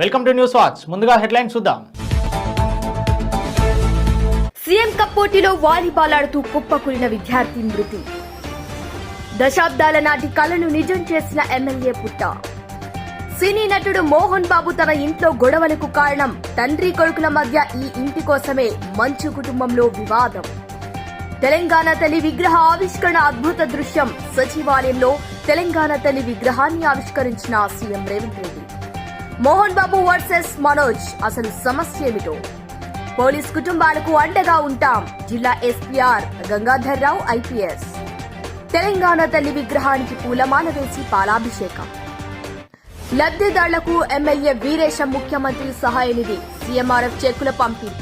Welcome to news watch ముందుగా headline చూద్దాం. CM cup పోటీలో వాలీబాల్ ఆడుతూ కుప్పకూలిన విద్యార్థి మృతి. దశాబ్దాల నాటి కలను నిజం చేసిన ఎమ్మెల్యే పుట్ట. సినీ నటుడు మోహన్ బాబు తన ఇంట్లో గొడవలకు కారణం తండ్రి కొడుకుల మధ్య ఈ ఇంటి కోసమే మంచు కుటుంబంలో వివాదం. తెలంగాణ తల్లి విగ్రహ ఆవిష్కరణ అద్భుత దృశ్యం. సచివాలయంలో తెలంగాణ తల్లి విగ్రహాన్ని ఆవిష్కరించిన సీఎం రేవంత్ రెడ్డి. మోహన్ బాబు వర్సెస్ మనోజ్. అసలు సమస్య ఏమిటో? పోలీస్ కుటుంబాలకు అండగా ఉంటాం జిల్లా SP R Gangadhar Rao IPS. Telangana తల్లి విగ్రహానికి పూలమాల వేసి పాలాభిషేకం. లబ్ధిదారులకు ఎమ్మెల్యే వీరేశం ముఖ్యమంత్రి సహాయ నిధి సీఎంఆర్ఎఫ్ చెక్కుల పంపిణీ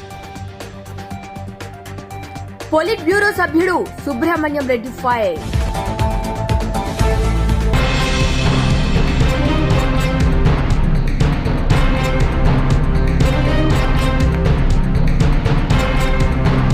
పొలిట్ బ్యూరో సభ్యుడు సుబ్రహ్మణ్యం రెడ్డి ఫైర్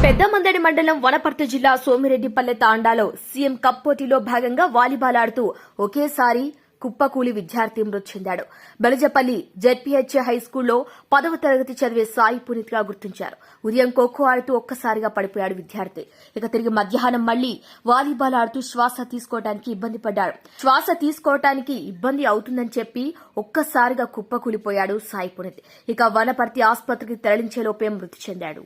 పెద్దమందడి మండలం వనపర్తి జిల్లా సోమిరెడ్డిపల్లె తాండాలో సీఎం కప్ పోటీలో భాగంగా వాలీబాల్ ఆడుతూ ఒకేసారి కుప్పకూలి విద్యార్థి మృతి చెందాడు. బెలజపల్లి జెడ్పీహెచ్ హైస్కూల్లో పదవ తరగతి చదివే సాయి పునీత్గా గుర్తించారు. ఉదయం ఖోఖో ఆడుతూ ఒక్కసారిగా పడిపోయాడు విద్యార్థి. ఇక తిరిగి మధ్యాహ్నం మళ్ళీ వాలీబాల్ ఆడుతూ శ్వాస తీసుకోవడానికి ఇబ్బంది పడ్డాడు. శ్వాస తీసుకోవటానికి ఇబ్బంది అవుతుందని చెప్పి ఒక్కసారిగా కుప్పకూలిపోయాడు సాయి పునీత్. ఇక వనపర్తి ఆసుపత్రికి తరలించేలోపే మృతి చెందాడు.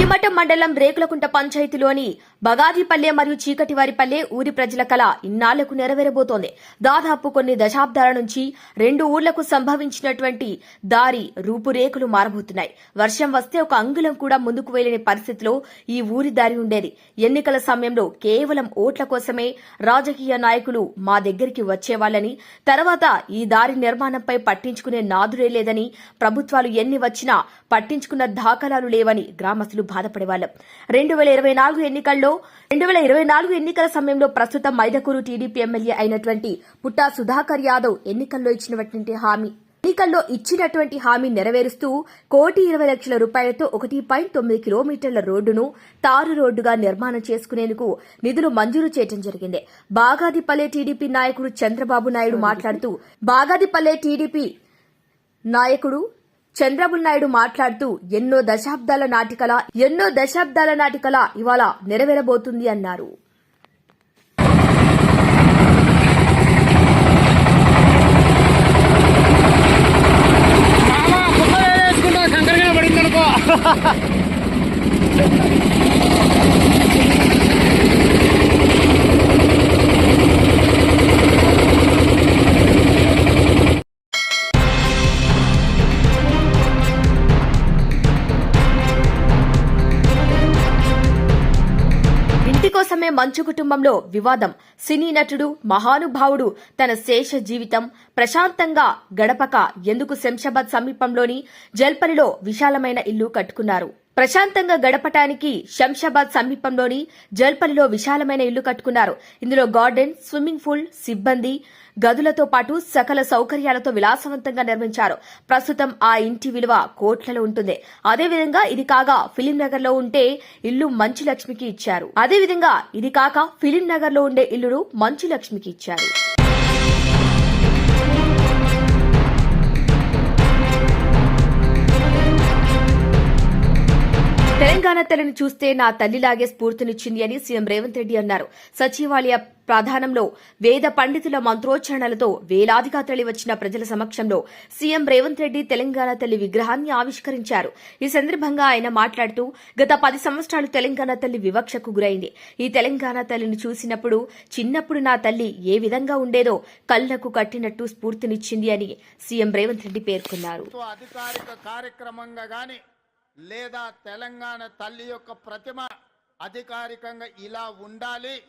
భీమటం మండలం రేకులకుంట పంచాయతీలోని బగాదిపల్లె మరియు చీకటివారిపల్లె ఊరి ప్రజల కళ ఇన్నాళ్ళకు నెరవేరబోతోంది. దాదాపు కొన్ని దశాబ్దాల నుంచి రెండు ఊర్లకు సంభవించినటువంటి దారి రూపురేఖలు మారబోతున్నాయి. వర్షం వస్తే ఒక అంగుళం కూడా ముందుకు వెళ్ళేని పరిస్థితిలో ఈ ఊరి దారి ఉండేది. ఎన్నికల సమయంలో కేవలం ఓట్ల కోసమే రాజకీయ నాయకులు మా దగ్గరికి వచ్చేవాళ్ళని తర్వాత ఈ దారి నిర్మాణంపై పట్టించుకునే నాదుడే లేదని ప్రభుత్వాలు ఎన్ని వచ్చినా పట్టించుకున్న దాఖలాలు లేవని గ్రామస్తులు బాధపడేవాళ్ళం. రెండు వేల ఇరవై నాలుగు ఎన్నికల్లో రెండు వేల ఇరవై నాలుగు ఎన్నికల సమయంలో ప్రస్తుతం మైదకూరు టీడీపీ ఎమ్మెల్యే అయినటువంటి పుట్టా సుధాకర్ యాదవ్ ఎన్నికల్లో ఇచ్చినటువంటి హామీ. ఎన్నికల్లో ఇచ్చినటువంటి హామీ నెరవేరుస్తూ కోటి ఇరవై లక్షల రూపాయలతో ఒకటి పాయింట్ తొమ్మిది కిలోమీటర్ల రోడ్డును తారు రోడ్డుగా నిర్మాణం చేసుకునేందుకు నిధులు మంజూరు చేయడం జరిగింది. బాగాదిపల్లె టీడీపీ నాయకుడు చంద్రబాబు నాయుడు మాట్లాడుతూ బాగాదిపల్లె టీడీపీ నాయకుడు చంద్రబాబు నాయుడు మాట్లాడుతూ ఎన్నో దశాబ్దాల నాటికల ఎన్నో దశాబ్దాల నాటికల ఇవాళ నెరవేరబోతుంది అన్నారు. ha ha ha మంచు కుటుంబంలో వివాదం. సినీ నటుడు మహానుభావుడు తన శేష జీవితం ప్రశాంతంగా గడపక ఎందుకు శంషాబాద్ సమీపంలోని జల్పరిలో విశాలమైన ఇల్లు కట్టుకున్నారు. ప్రశాంతంగా గడపటానికి శంషాబాద్ సమీపంలోని జల్పల్లిలో విశాలమైన ఇల్లు కట్టుకున్నారు. ఇందులో గార్డెన్ స్విమ్మింగ్ పూల్ సిబ్బంది గదులతో పాటు సకల సౌకర్యాలతో విలాసవంతంగా నిర్మించారు. ప్రస్తుతం ఆ ఇంటి విలువ కోట్లలో ఉంటుంది. అదేవిధంగా ఇది కాగా ఫిలిం నగర్లో ఉంటే ఇల్లు మంచు లక్ష్మికి ఇచ్చారు. అదేవిధంగా ఇది కాక ఫిలిం నగర్లో ఉండే ఇల్లును మంచు లక్ష్మికి ఇచ్చారు. తెలంగాణ తల్లిని చూస్తే నా తల్లిలాగే స్ఫూర్తినిచ్చింది అని సీఎం రేవంత్ రెడ్డి అన్నారు. సచివాలయ ప్రధానంలో వేద పండితుల మంత్రోచ్చారణలతో వేలాదిగా తరలివచ్చిన ప్రజల సమక్షంలో సీఎం రేవంత్ రెడ్డి తెలంగాణ తల్లి విగ్రహాన్ని ఆవిష్కరించారు. ఈ సందర్భంగా ఆయన మాట్లాడుతూ గత పది సంవత్సరాలు తెలంగాణ తల్లి వివక్షకు గురైంది. ఈ తెలంగాణ తల్లిని చూసినప్పుడు చిన్నప్పుడు నా తల్లి ఏ విధంగా ఉండేదో కళ్ళకు కట్టినట్టు స్ఫూర్తినిచ్చింది అని సీఎం రేవంత్ రెడ్డి పేర్కొన్నారు. లేదా తెలంగాణ తల్లి యొక్క ప్రతిమ అధికారికంగా ఇలా ఉండాలి.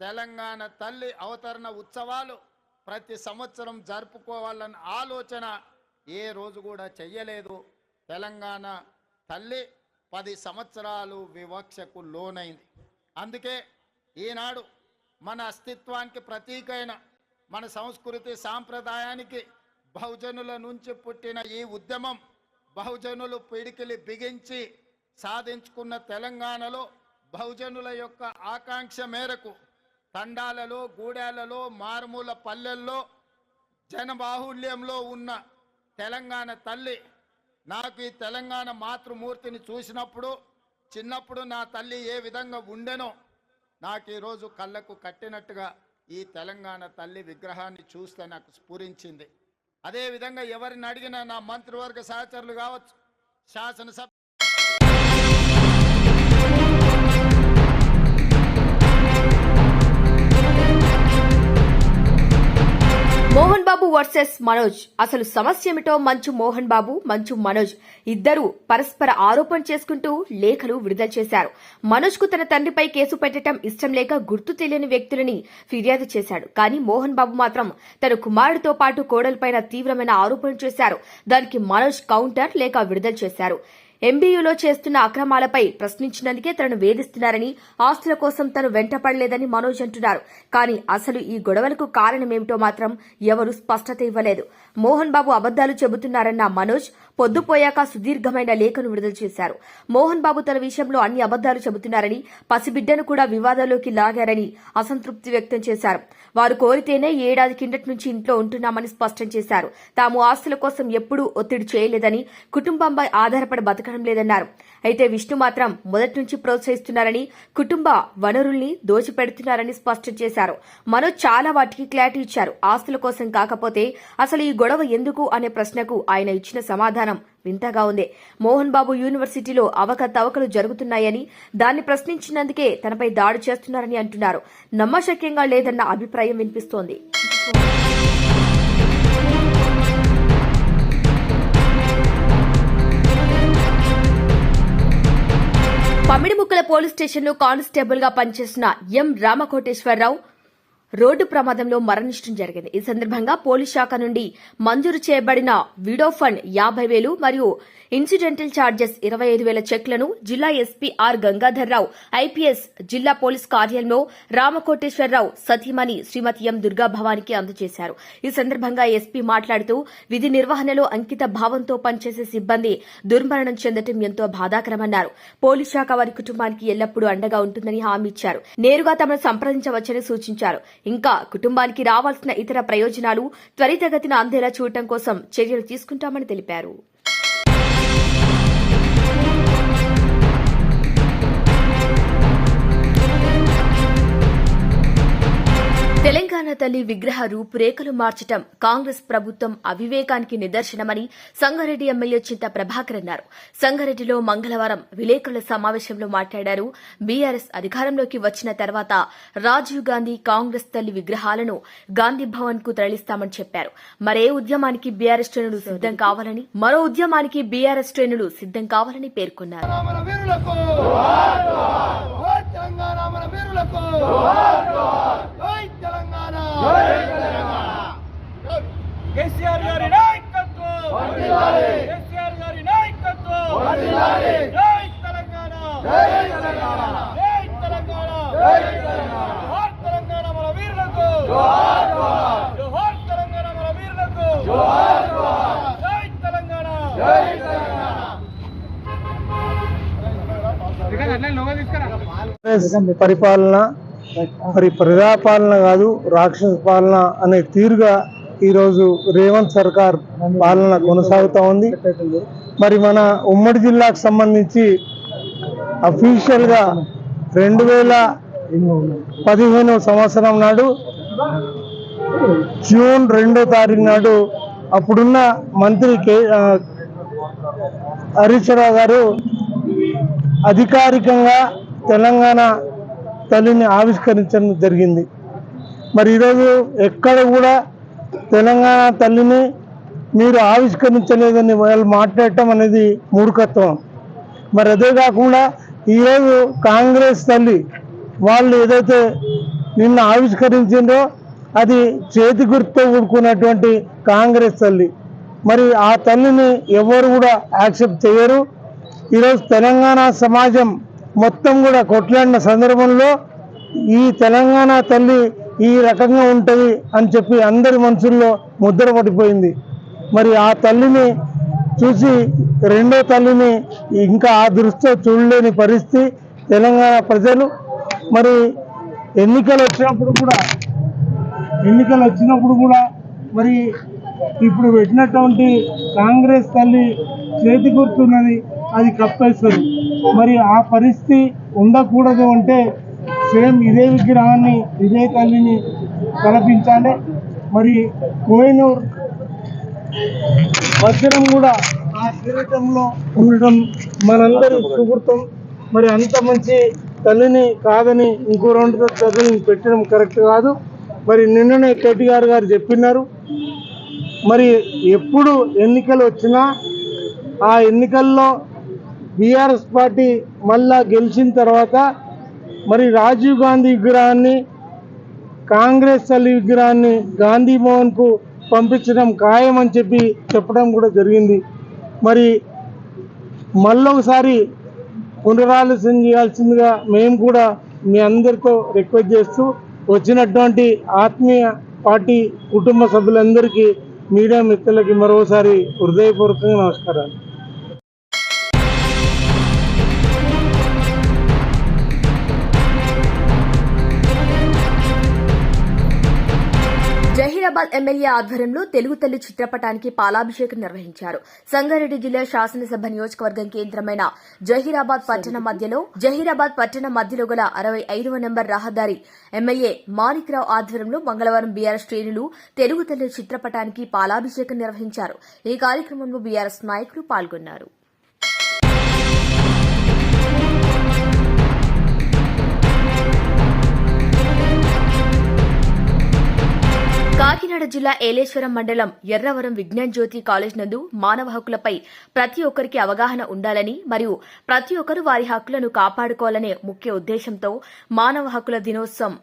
తెలంగాణ తల్లి అవతరణ ఉత్సవాలు ప్రతి సంవత్సరం జరుపుకోవాలన్న ఆలోచన ఏ రోజు కూడా చెయ్యలేదు. తెలంగాణ తల్లి పది సంవత్సరాలు వివక్షకు లోనైంది. అందుకే ఈనాడు మన అస్తిత్వానికి ప్రతీకైన మన సంస్కృతి సాంప్రదాయానికి బహుజనుల నుంచి పుట్టిన ఈ ఉద్యమం బహుజనులు పిడికిలి బిగించి సాధించుకున్న తెలంగాణలో బహుజనుల యొక్క ఆకాంక్ష మేరకు తండాలలో గూడాలలో మారుమూల పల్లెల్లో జనబాహుల్యంలో ఉన్న తెలంగాణ తల్లి నాకు ఈ తెలంగాణ మాతృమూర్తిని చూసినప్పుడు చిన్నప్పుడు నా తల్లి ఏ విధంగా ఉండెనో నాకు ఈరోజు కళ్ళకు కట్టినట్టుగా ఈ తెలంగాణ తల్లి విగ్రహాన్ని చూస్తే నాకు స్ఫురించింది. అదేవిధంగా ఎవరిని అడిగినా నా మంత్రివర్గ సహచరులు కావచ్చు. శాసనసభ మోహన్ బాబు వర్సెస్ మనోజ్. అసలు సమస్య ఏమిటో మంచు మోహన్ బాబు మంచు మనోజ్. ఇద్దరు పరస్పర ఆరోపణ చేసుకుంటూ లేఖలు విడుదల చేశారు. మనోజ్కు తన తండ్రిపై కేసు పెట్టడం ఇష్టం లేక గుర్తు తెలియని వ్యక్తులని ఫిర్యాదు చేశాడు. కానీ మోహన్ బాబు మాత్రం తన కుమారుడితో పాటు కోడలపైన తీవ్రమైన ఆరోపణలు చేశారు. దానికి మనోజ్ కౌంటర్ లేక విడుదల చేశారు. ఎంబీయూలో చేస్తున్న అక్రమాలపై ప్రశ్నించినందుకే తనను వేధిస్తున్నారని ఆస్తుల కోసం తను వెంటపడలేదని మనోజ్ అంటున్నారు. కానీ అసలు ఈ గొడవలకు కారణమేమిటో మాత్రం ఎవరూ స్పష్టత ఇవ్వలేదు. మోహన్ బాబు అబద్దాలు చెబుతున్నారన్న మనోజ్ పొద్దుపోయాక సుదీర్ఘమైన లేఖను విడుదల చేశారు. మోహన్ బాబు తన విషయంలో అన్ని అబద్దాలు చెబుతున్నారని పసిబిడ్డను కూడా వివాదంలోకి లాగారని అసంతృప్తి వ్యక్తం చేశారు. వారు కోరితేనే ఏడాది కిందటి నుంచి ఇంట్లో ఉంటున్నామని స్పష్టం చేశారు. తాము ఆస్తుల కోసం ఎప్పుడూ ఒత్తిడి చేయలేదని కుటుంబంపై ఆధారపడి బతకడం లేదన్నారు. అయితే విష్ణు మాత్రం మొదటి నుంచి ప్రోత్సహిస్తున్నారని కుటుంబ వనరుల్ని దోచిపెడుతున్నారని స్పష్టం చేశారు. మనోజ్ చాలా వాటికి క్లారిటీ ఇచ్చారు. ఆస్తుల కోసం కాకపోతే అసలు ఈ గొడవ ఎందుకు అనే ప్రశ్నకు ఆయన ఇచ్చిన సమాధానం వింతగా ఉంది. మోహన్ బాబు యూనివర్సిటీలో అవకతవకలు జరుగుతున్నాయని దాన్ని ప్రశ్నించినందుకే తనపై దాడి చేస్తున్నారని అంటున్నారు. నమ్మశక్యంగా లేదన్న అభిప్రాయం వినిపిస్తోంది. పోలీస్ స్టేషన్లో కానిస్టేబుల్గా పనిచేసిన ఎం రామకోటేశ్వరరావు రోడ్డు ప్రమాదంలో మరణించడం జరిగింది. ఈ సందర్భంగా పోలీస్ శాఖ నుండి మంజూరు చేయబడిన విడో ఫండ్ యాభై వేలు మరియు ఇన్సిడెంటల్ ఛార్జెస్ ఇరవై ఐదు వేల చెక్లను జిల్లా ఎస్పీ ఆర్ గంగాధర్రావు ఐపీఎస్ జిల్లా పోలీస్ కార్యాలయంలో రామకోటేశ్వరరావు సతీమణి శ్రీమతి ఎం దుర్గా భవానికి అందజేశారు. ఈ సందర్భంగా ఎస్పీ మాట్లాడుతూ విధి నిర్వహణలో అంకిత భావంతో పనిచేసే సిబ్బంది దుర్మరణం చెందటం ఎంతో బాధాకరమన్నారు. పోలీస్ శాఖ వారి కుటుంబానికి ఎల్లప్పుడూ అండగా ఉంటుందని హామీ ఇచ్చారు. నేరుగా తమను సంప్రదించవచ్చని సూచించారు. ఇంకా కుటుంబానికి రావాల్సిన ఇతర ప్రయోజనాలు త్వరితగతిన అందేలా చూడటం కోసం చర్యలు తీసుకుంటామని తెలిపారు. తెలంగాణ తల్లి విగ్రహ రూపురేఖలు మార్చటం కాంగ్రెస్ ప్రభుత్వం అవివేకానికి నిదర్శనమని సంగారెడ్డి ఎమ్మెల్యే చింత ప్రభాకర్ అన్నారు. సంగారెడ్డిలో మంగళవారం విలేకరుల సమావేశంలో మాట్లాడారు. బీఆర్ఎస్ అధికారంలోకి వచ్చిన తర్వాత రాజీవ్ గాంధీ కాంగ్రెస్ తల్లి విగ్రహాలను గాంధీ భవన్కు తరలిస్తామని చెప్పారు. మరే ఉద్యమానికి బీఆర్ఎస్ శ్రేణులు సిద్దం కావాలని మరో ఉద్యమానికి బీఆర్ఎస్ శ్రేణులు సిద్దం కావాలని పేర్కొన్నారు మన వీరులకు జై తెలంగాణ మన వీరులకు జై తెలంగాణ కేసీఆర్ గారి నాయకత్వం కేసీఆర్ గారి నాయకత్వం జై తెలంగాణ జై తెలంగాణ జై తెలంగాణ జై తెలంగాణ జోహార్ తెలంగాణ మన వీరులకు జోహార్ జోహార్ తెలంగాణ మన వీరులకు జోహార్ జై తెలంగాణ జై తెలంగాణ కాంగ్రెస్ పరిపాలన మరి ప్రజాపాలన కాదు రాక్షస పాలన అనే తీరుగా ఈరోజు రేవంత్ సర్కార్ పాలన కొనసాగుతూ ఉంది. మరి మన ఉమ్మడి జిల్లాకు సంబంధించి అఫీషియల్గా రెండు వేల పదిహేను సంవత్సరం నాడు జూన్ రెండో తారీఖు నాడు అప్పుడున్న మంత్రి కే హరీశ్వరరావు గారు అధికారికంగా తెలంగాణ తల్లిని ఆవిష్కరించడం జరిగింది. మరి ఈరోజు ఎక్కడ కూడా తెలంగాణ తల్లిని మీరు ఆవిష్కరించలేదని వాళ్ళు మాట్లాడటం అనేది మూర్ఖత్వం. మరి అదే కాకుండా ఈరోజు కాంగ్రెస్ తల్లి వాళ్ళు ఏదైతే నిన్న ఆవిష్కరించిందో అది చేతి గుర్తుతో కూడుకున్నటువంటి కాంగ్రెస్ తల్లి. మరి ఆ తల్లిని ఎవరు కూడా యాక్సెప్ట్ చేయరు. ఈరోజు తెలంగాణ సమాజం మొత్తం కూడా కొట్లాడిన సందర్భంలో ఈ తెలంగాణ తల్లి ఈ రకంగా ఉంటుంది అని చెప్పి అందరి మనసుల్లో ముద్ర పడిపోయింది. మరి ఆ తల్లిని చూసి రెండో తల్లిని ఇంకా ఆ దృష్టితో చూడలేని పరిస్థితి తెలంగాణ ప్రజలు. మరి ఎన్నికలు వచ్చినప్పుడు కూడా ఎన్నికలు వచ్చినప్పుడు కూడా మరి ఇప్పుడు పెట్టినటువంటి కాంగ్రెస్ తల్లి చేతి గుర్తున్నది అది కప్పేస్తుంది. మరి ఆ పరిస్థితి ఉండకూడదు అంటే సేమ్ ఇదే విగ్రహాన్ని ఇదే తల్లిని కల్పించాలి మరి కోహినూర్ వజ్రం కూడా ఆ కిరీటంలో ఉండటం మనందరి సుహృతం మరి అంత మంచి తల్లిని కాదని ఇంకో రెండు తల్లిని పెట్టడం కరెక్ట్ కాదు. మరి నిన్ననే కేటీఆర్ గారు చెప్పినారు. మరి ఎప్పుడు ఎన్నికలు వచ్చినా ఆ ఎన్నికల్లో బీఆర్ఎస్ పార్టీ మళ్ళా గెలిచిన తర్వాత మరి రాజీవ్ గాంధీ విగ్రహాన్ని కాంగ్రెస్ తల్లి విగ్రహాన్ని గాంధీ భవన్కు పంపించడం ఖాయం అని చెప్పి చెప్పడం కూడా జరిగింది. మరి మళ్ళొకసారి పునరాలోచన చేయాల్సిందిగా మేము కూడా మీ అందరితో రిక్వెస్ట్ చేస్తూ వచ్చినటువంటి ఆత్మీయ పార్టీ కుటుంబ సభ్యులందరికీ మీడియా మిత్రులకి మరోసారి హృదయపూర్వకంగా నమస్కారాలు. జహీరాబాద్ ఎమ్మెల్యే ఆధ్వర్యంలో తెలుగు తల్లి చిత్రపటానికి పాలాభిషేకం నిర్వహించారు. సంగారెడ్డి జిల్లా శాసనసభ నియోజకవర్గం కేంద్రమైన జహీరాబాద్ పట్టణ మధ్యలో జహీరాబాద్ పట్టణ మధ్యలో గల అరవై ఐదవ నెంబర్ రహదారి ఎమ్మెల్యే మాణిక్రావు ఆధ్వర్యంలో మంగళవారం బీఆర్ఎస్ శ్రేణులు తెలుగు తల్లి చిత్రపటానికి పాలాభిషేకం నిర్వహించారు. ఈ కార్యక్రమంలో బీఆర్ఎస్ నాయకులు పాల్గొన్నారు. కాకినాడ జిల్లా ఏలేశ్వరం మండలం ఎర్రవరం విజ్ఞాన్ జ్యోతి కాలేజ్ నందు మానవ హక్కులపై ప్రతి ఒక్కరికి అవగాహన ఉండాలని మరియు ప్రతి ఒక్కరూ వారి హక్కులను కాపాడుకోవాలనే ముఖ్య ఉద్దేశంతో మానవ హక్కుల దినోత్సవం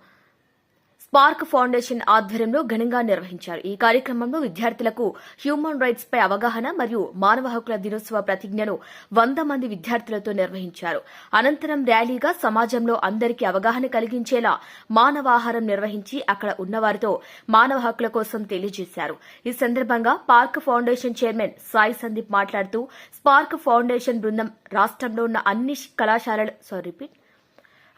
స్పార్క్ ఫౌండేషన్ ఆధ్వర్యంలో ఘనంగా నిర్వహించారు. ఈ కార్యక్రమంలో విద్యార్థులకు హ్యూమన్ రైట్స్ పై అవగాహన మరియు మానవ హక్కుల దినోత్సవ ప్రతిజ్ఞను వంద మంది విద్యార్థులతో నిర్వహించారు. అనంతరం ర్యాలీగా సమాజంలో అందరికీ అవగాహన కలిగించేలా మానవాహారం నిర్వహించి అక్కడ ఉన్నవారితో మానవ హక్కుల కోసం తెలియజేశారు. ఈ సందర్భంగా park foundation chairman Sai Sandeep మాట్లాడుతూ స్పార్క్ ఫౌండేషన్ బృందం రాష్ట్రంలో ఉన్న అన్ని కళాశాలలు సారీ రిపీట్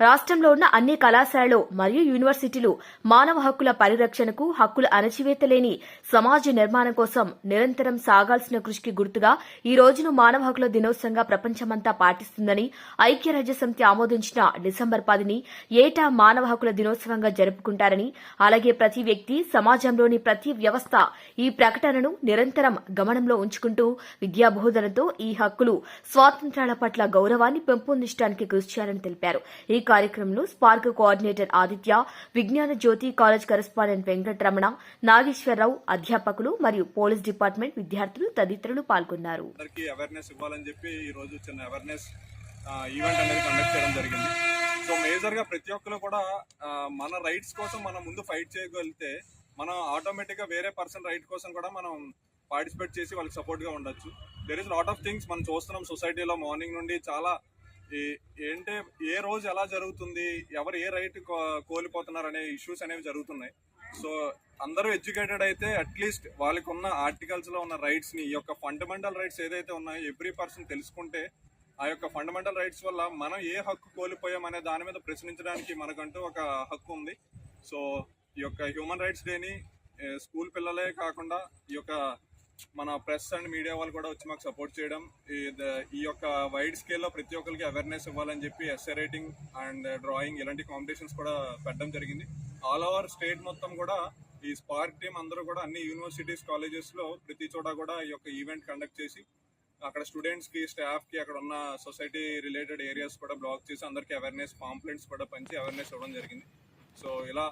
రాష్ట్రంలో ఉన్న అన్ని కళాశాలలు మరియు యూనివర్సిటీలు మానవ హక్కుల పరిరక్షణకు హక్కుల అణచివేత లేని సమాజ నిర్మాణం కోసం నిరంతరం సాగాల్సిన కృషికి గుర్తుగా ఈ రోజును మానవ హక్కుల దినోత్సవంగా ప్రపంచమంతా పాటిస్తుందని ఐక్యరాజ్యసమితి ఆమోదించిన డిసెంబర్ పదిని ఏటా మానవ హక్కుల దినోత్సవంగా జరుపుకుంటారని అలాగే ప్రతి వ్యక్తి సమాజంలోని ప్రతి వ్యవస్థ ఈ ప్రకటనను నిరంతరం గమనంలో ఉంచుకుంటూ విద్యాబోధనతో ఈ హక్కులు స్వాతంత్ర్యాల పట్ల గౌరవాన్ని పెంపొందించడానికి కృషి చేయాలని తెలిపారు. ఈ కార్యక్రమంలో spark coordinator Aditya Vignana Jyothi college correspondent Venkataramana Nageswararao అధ్యాపకులు మరియు పోలీస్ డిపార్ట్మెంట్ విద్యార్థులు తదితరులు పాల్గొన్నారు. అవేర్నెస్ ఇవ్వాలని చెప్పి ఈ రోజు అవేర్నెస్ ఈవెంట్ అనేది కండక్ట్ చేయడం జరిగింది. సో మేజర్గా ప్రతి ఒక్కరు కూడా మన రైట్స్ కోసం మనం ముందు ఫైట్ చేయగలిగితే మనం ఆటోమేటిక్గా వేరే పర్సన్ రైట్ కోసం కూడా మనం పార్టిసిపేట్ చేసి వాళ్ళకి సపోర్ట్గా ఉండొచ్చు. There is lot of things మనం చూస్తున్నాం సొసైటీలో మార్నింగ్ నుండి చాలా ఈ- ఏంటే ఏ రోజు ఎలా జరుగుతుంది ఎవరు ఏ రైట్ కోల్పోతున్నారు అనే ఇష్యూస్ అనేవి జరుగుతున్నాయి. సో అందరూ ఎడ్యుకేటెడ్ అయితే అట్లీస్ట్ వాళ్ళకి ఉన్న ఆర్టికల్స్లో ఉన్న రైట్స్ని ఈ యొక్క ఫండమెంటల్ రైట్స్ ఏదైతే ఉన్నాయో ఎవ్రీ పర్సన్ తెలుసుకుంటే ఆ యొక్క ఫండమెంటల్ రైట్స్ వల్ల మనం ఏ హక్కు కోల్పోయాం అనే దాని మీద ప్రశ్నించడానికి మనకంటూ ఒక హక్కు ఉంది. సో ఈ యొక్క హ్యూమన్ రైట్స్ డేని స్కూల్ పిల్లలే కాకుండా ఈ యొక్క మన ప్రెస్ అండ్ మీడియా వాళ్ళు కూడా వచ్చి మాకు సపోర్ట్ చేయడం. ఈ ద- ఈ యొక్క వైడ్ స్కేల్లో ప్రతి ఒక్కరికి అవేర్నెస్ ఇవ్వాలని చెప్పి ఎస్ఏ రైటింగ్ అండ్ డ్రాయింగ్ ఇలాంటి కాంపిటీషన్స్ కూడా పెట్టడం జరిగింది. ఆల్ ఓవర్ స్టేట్ మొత్తం కూడా ఈ స్పార్క్ టీమ్ అందరూ కూడా అన్ని యూనివర్సిటీస్ కాలేజెస్లో ప్రతి చోట కూడా ఈ యొక్క ఈవెంట్ కండక్ట్ చేసి అక్కడ స్టూడెంట్స్కి స్టాఫ్కి అక్కడ ఉన్న సొసైటీ రిలేటెడ్ ఏరియాస్ కూడా బ్లాక్ చేసి అందరికీ అవేర్నెస్ పాంప్లెంట్స్ కూడా పంచి అవేర్నెస్ ఇవ్వడం జరిగింది. సో ఇలా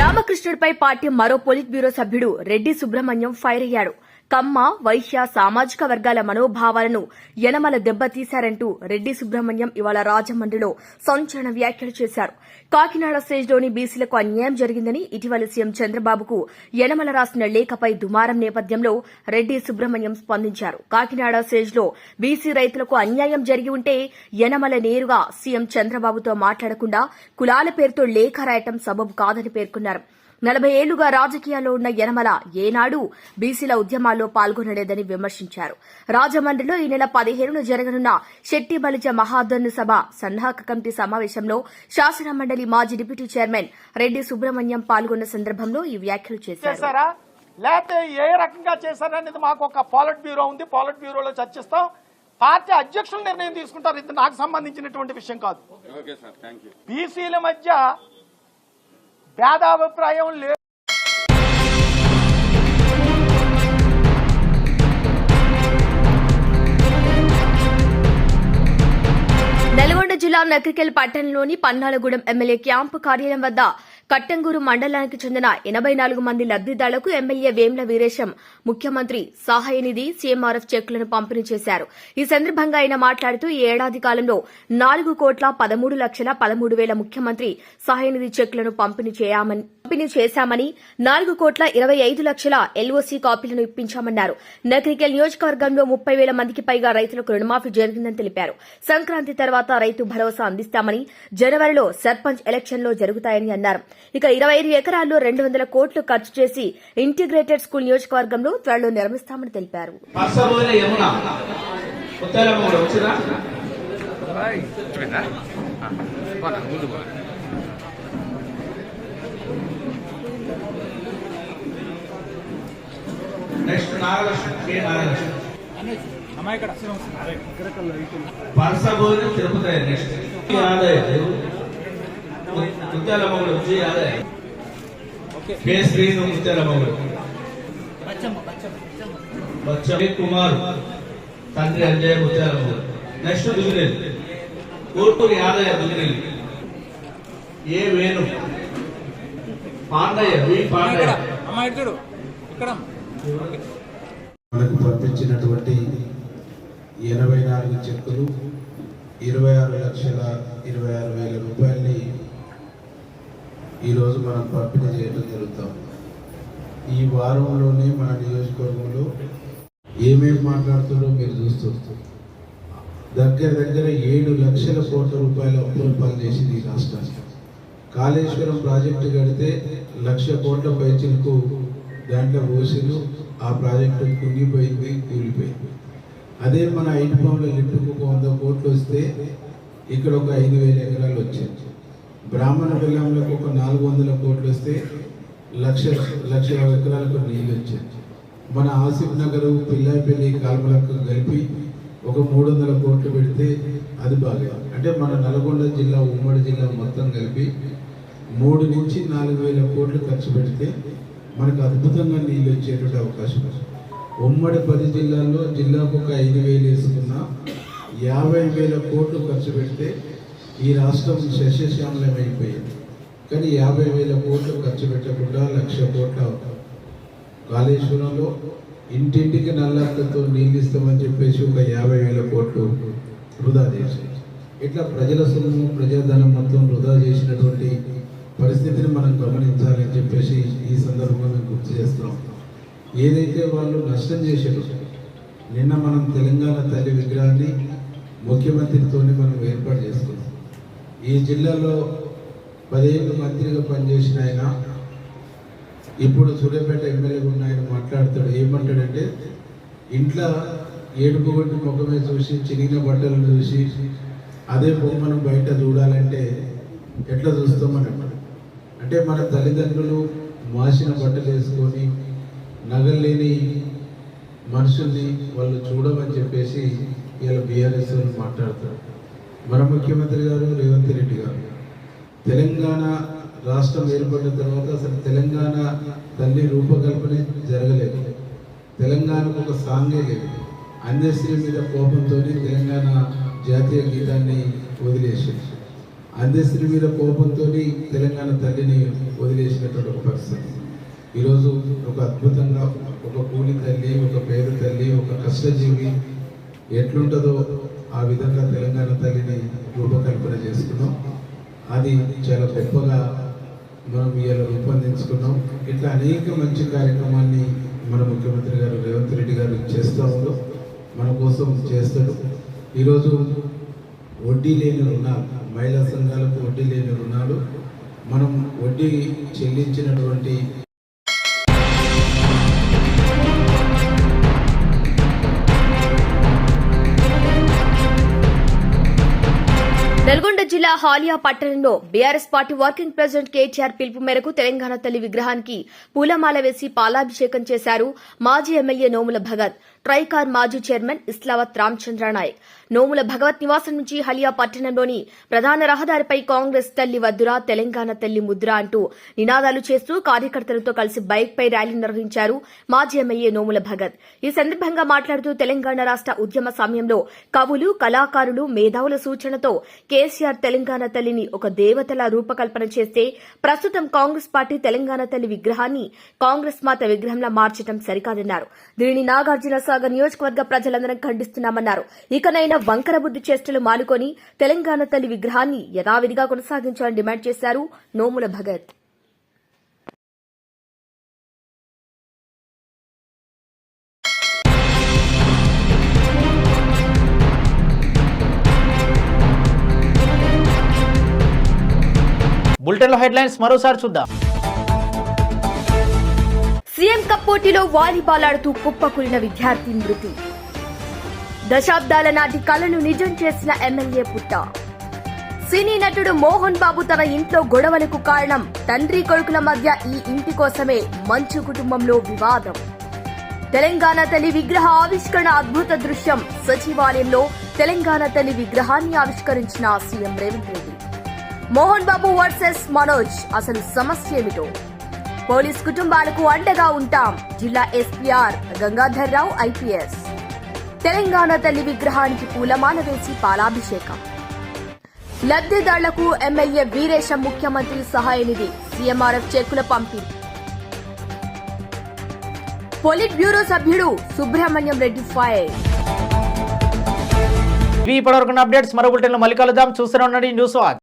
రామకృష్ణుడిపై పార్టీ మరో పోలిట్ బ్యూరో సభ్యుడు రెడ్డి సుబ్రహ్మణ్యం ఫైర్ అయ్యాడు. కమ్మ వైశ్య సామాజిక వర్గాల మనోభావాలను యనమల దెబ్బతీశారంటూ రెడ్డి సుబ్రహ్మణ్యం ఇవాళ రాజమండ్రిలో సంచలన వ్యాఖ్యలు చేశారు. కాకినాడ స్టేజ్లోని బీసీలకు అన్యాయం జరిగిందని ఇటీవల సీఎం చంద్రబాబుకు యనమల రాసిన లేఖపై దుమారం నేపథ్యంలో రెడ్డి సుబ్రహ్మణ్యం స్పందించారు. కాకినాడ స్టేజ్లో బీసీ రైతులకు అన్యాయం జరిగి ఉంటే యనమల నేరుగా సీఎం చంద్రబాబుతో మాట్లాడకుండా కులాల పేరుతో లేఖ రాయటం సబబు కాదని పేర్కొన్నారు. నలభై ఏళ్ళుగా రాజకీయాల్లో ఉన్న యనమల ఏనాడు బీసీల ఉద్యమాల్లో పాల్గొనలేదని విమర్శించారు. రాజమండ్రిలో ఈ నెల పదిహేనున జరగనున్న శెట్టి బలిజ మహాధర్ను సభ సన్నాహక కమిటీ సమావేశంలో శాసన మండలి మాజీ డిప్యూటీ చైర్మన్ రెడ్డి సుబ్రహ్మణ్యం పాల్గొన్న సందర్భంలో ఈ వ్యాఖ్యలు చేశారు. చేశారా? లేకపోతే ఏ రకంగా చేశారనేది మాకు ఒక పాలిట్ బ్యూరో ఉంది. పాలిట్ బ్యూరోలో చర్చిస్తాం. పార్టీ అధ్యక్షులు నిర్ణయం తీసుకుంటారు. ఇది నాకు సంబంధించినటువంటి విషయం కాదు. బీసీల మధ్య భేదాభిప్రాయం లేదు నల్గొండ జిల్లా నకరికెల్ పట్టణంలోని పన్నాలగూడెం ఎమ్మెల్యే క్యాంపు కార్యాలయం వద్ద కట్టంగూరు మండలానికి చెందిన ఎనబై నాలుగు మంది లబ్దిదారులకు ఎమ్మెల్యే వేమ్ల వీరేశం ముఖ్యమంత్రి సహాయ నిధి సీఎంఆర్ఎఫ్ చెక్కులను పంపిణీ చేశారు. ఈ సందర్భంగా ఆయన మాట్లాడుతూ ఈ ఏడాది కాలంలో నాలుగు కోట్ల పదమూడు లక్షల పదమూడు వేల ముఖ్యమంత్రి సహాయ నిధి చెక్కులను పంపిణీ చేయమని పంపిణీ చేశామని నాలుగు కోట్ల ఇరవై ఐదు లక్షల ఎల్ఓసీ కాపీలను ఇప్పించామన్నారు. నకరికల్ నియోజకవర్గంలో ముప్పై వేల మందికి పైగా రైతులకు రుణమాఫీ జరిగిందని తెలిపారు. సంక్రాంతి తర్వాత రైతు భరోసా అందిస్తామని జనవరిలో సర్పంచ్ ఎలక్షన్లో జరుగుతాయని అన్నారు. ఇక ఇరవై ఐదు ఎకరాల్లో రెండు వందల కోట్లు ఖర్చు చేసి ఇంటిగ్రేటెడ్ స్కూల్ నియోజకవర్గంలో త్వరలో నిర్మిస్తామని తెలిపారు. Next Nagalakshmi K Nagalakshmi. Parsaboina Tirupati next. ఆదాయ ముత్యాల మొగుడు వచ్చి ఆదాయ కే శ్రీను ముత్యాల మొగుడు బచ్చ కుమార్ తండ్రి అంజయ్ మొగుడు నెక్స్ట్ దుగినేలు కూర్పూరి యాదయ్య దుగినేలు ఏ వేణు పాండయ్య వి పాండయ్య మనకు పంపించినటువంటి ఎనభై నాలుగు చెక్కులు ఇరవై ఆరు లక్షల ఇరవై ఆరు వేల రూపాయల్ని ఈరోజు మనం పంపిణీ చేయడం జరుగుతాం. ఈ వారంలోనే మన నియోజకవర్గంలో ఏమేమి మాట్లాడుతుందో మీరు చూస్తూ దగ్గర దగ్గర ఏడు లక్షల కోట్ల రూపాయల అప్పులు పనిచేసింది ఈ రాష్ట్రానికి. కాళేశ్వరం ప్రాజెక్టు కడితే లక్ష కోట్ల పైచిలకు దాంట్లో పోసిలు ఆ ప్రాజెక్టు కుంగిపోయింది కూలిపోయింది. అదే మన ఐదు పౌండ్ల లిట్టుకు ఒక వంద కోట్లు వస్తే ఇక్కడ ఒక ఐదు వేల ఎకరాలు వచ్చాయి బ్రాహ్మణ బెల్లంలకు ఒక నాలుగు వందల కోట్లు వస్తే లక్ష లక్ష ఎకరాలకు నీళ్ళు వచ్చాయి. మన ఆసిఫ్ నగర్ పిల్లాయిపల్లి కాల్మలకు కలిపి ఒక మూడు వందల కోట్లు పెడితే అది బాగా. అంటే మన నల్గొండ జిల్లా ఉమ్మడి జిల్లా మొత్తం కలిపి మూడు నుంచి నాలుగు వేల కోట్లు ఖర్చు పెడితే మనకు అద్భుతంగా నీళ్ళు వచ్చేటువంటి అవకాశం. ఉమ్మడి పది జిల్లాల్లో జిల్లాకు ఒక ఐదు వేలు వేసుకున్నా యాభై వేల కోట్లు ఖర్చు పెడితే ఈ రాష్ట్రం సస్యశ్యామలం అయిపోయింది కానీ యాభై వేల కోట్లు ఖర్చు పెట్టకుండా లక్ష కోట్ల కాళేశ్వరంలో ఇంటింటికి నల్లతో నీళ్ళు ఇస్తామని చెప్పేసి ఒక యాభై వేల కోట్లు వృధా చేశారు. ఇట్లా ప్రజల సొమ్ము ప్రజాధనం మొత్తం వృధా చేసినటువంటి పరిస్థితిని మనం గమనించాలని చెప్పేసి ఈ సందర్భంగా మేము గుర్తు చేస్తున్నాం. ఏదైతే వాళ్ళు నష్టం చేశారో నిన్న మనం తెలంగాణ తల్లి విగ్రహాన్ని ముఖ్యమంత్రితోనే మనం ఏర్పాటు చేసుకున్నాం. ఈ జిల్లాలో పదిహేను మంత్రిగా పనిచేసిన ఆయన ఇప్పుడు సూర్యాపేట ఎమ్మెల్యేగా ఉన్న ఆయన మాట్లాడతాడు. ఏమంటాడంటే ఇంట్లో ఏడుపుగొట్టి ముఖమే చూసి చిరిగిన బట్టలను చూసి అదే బొమ్మను బయట చూడాలంటే ఎట్లా చూస్తామని అన్నాడు అంటే మన తల్లిదండ్రులు మాసిన బట్టలు వేసుకొని నగలు లేని మనుషుల్ని వాళ్ళు చూడమని చెప్పేసి ఇలా బీఆర్ఎస్ మాట్లాడతారు. మన ముఖ్యమంత్రి గారు రేవంత్ రెడ్డి గారు. తెలంగాణ రాష్ట్రం ఏర్పడిన తర్వాత అసలు తెలంగాణ తల్లి రూపకల్పనే జరగలేదు. తెలంగాణకు ఒక సాంగే లేదు. అందశ్రీ మీద కోపంతో తెలంగాణ జాతీయ గీతాన్ని వదిలేసింది. అందశ్రీ మీద కోపంతో తెలంగాణ తల్లిని వదిలేసినటువంటి ఒక పరిస్థితి. ఈరోజు ఒక అద్భుతంగా ఒక కూలి తల్లి ఒక పేరు తల్లి ఒక కష్టజీవి ఎట్లుంటుందో ఆ విధంగా తెలంగాణ తల్లిని రూపకల్పన చేసుకున్నాం. అది చాలా గొప్పగా మనం ఇవాళ రూపొందించుకున్నాం. ఇట్లా అనేక మంచి కార్యక్రమాన్ని మన ముఖ్యమంత్రి గారు రేవంత్ రెడ్డి గారు చేస్తూ ఉండు మన కోసం చేస్తాడు. ఈరోజు వడ్డీ లేని రుణాలు మహిళా సంఘాలకు వడ్డీ లేని రుణాలు మనం వడ్డీ చెల్లించినటువంటి నల్గొండ జిల్లా హాలియా పట్టణంలో BRS party working president KTR పిలుపు మేరకు తెలంగాణ తల్లి విగ్రహానికి పూలమాల వేసి పాలాభిషేకం చేశారు మాజీ ఎమ్మెల్యే నోముల భగత్. ట్రైకార్ మాజీ చైర్మన్ ఇస్లావత్ రామచంద్ర నాయక్ నోముల భగవత్ నివాసం నుంచి హలియా పట్టణంలోని ప్రధాన రహదారిపై కాంగ్రెస్ తల్లి వద్దురా తెలంగాణ తల్లి ముద్ర అంటూ నినాదాలు చేస్తూ కార్యకర్తలతో కలిసి బైక్ పై ర్యాలీ నిర్వహించారు మాజీ ఎమ్మెల్యే నోముల భగత్. ఈ సందర్భంగా మాట్లాడుతూ తెలంగాణ రాష్ట ఉద్యమ సమయంలో కవులు కళాకారులు మేధావుల సూచనతో కేసీఆర్ తెలంగాణ తల్లిని ఒక దేవతలా రూపకల్పన చేస్తే ప్రస్తుతం కాంగ్రెస్ పార్టీ తెలంగాణ తల్లి విగ్రహాన్ని కాంగ్రెస్ మాత విగ్రహంలా మార్చడం సరికాదన్నారు. దీనిని నాగార్జున సాగర్ నియోజకవర్గ ప్రజలందరం ఖండిస్తున్నామన్నారు. ఇకనైనా వంకర బుద్ధి చేష్టలు మానుకొని తెలంగాణ తల్లి విగ్రహాన్ని యథావిధిగా కొనసాగించాలని డిమాండ్ చేశారు నోముల భగత్. బులెటిన్లో హెడ్లైన్స్ మరోసారి చూద్దాం. సీఎం కప్ పోటీలో వాలీబాల్ ఆడుతూ కుప్పకూలిన విద్యార్థి మృతి. దశాబ్దాల నాటి కలను నిజం చేసిన ఎమ్మెల్యే పుట్ట. సినీ నటుడు మోహన్ బాబు తన ఇంట్లో గొడవలకు కారణం తండ్రి కొడుకుల మధ్య ఈ ఇంటి కోసమే మంచు కుటుంబంలో వివాదం. తెలంగాణ తల్లి విగ్రహ ఆవిష్కరణ అద్భుత దృశ్యం సచివాలయంలో తెలంగాణ తల్లి విగ్రహాన్ని ఆవిష్కరించిన సీఎం రేవంత్ రెడ్డి. మోహన్ బాబు వర్సెస్ మనోజ్ అసలు సమస్య ఏమిటో? పోలీస్ కుటుంబాలకు అండగా ఉంటాం. జిల్లా SP R Gangadhar Rao IPS. Telangana తల్లి విగ్రహానికి పూలమాల వేసి పాలాభిషేకం. లబ్ధిదారులకు ఎమ్మెల్యే వీరేశం ముఖ్యమంత్రి సహాయ నిధి సీఎంఆర్ఎఫ్ చెక్కుల పంపిణీ పోలిట్ బ్యూరో సభ్యుడు సుబ్రహ్మణ్యం రెడ్డి ఫైర్ ఇవి ఇప్పటివరకు అప్డేట్స్ మరో బులెటిన్లో మళ్ళీ కలుద్దాం. చూస్తూనే ఉండండి న్యూస్ వాచ్.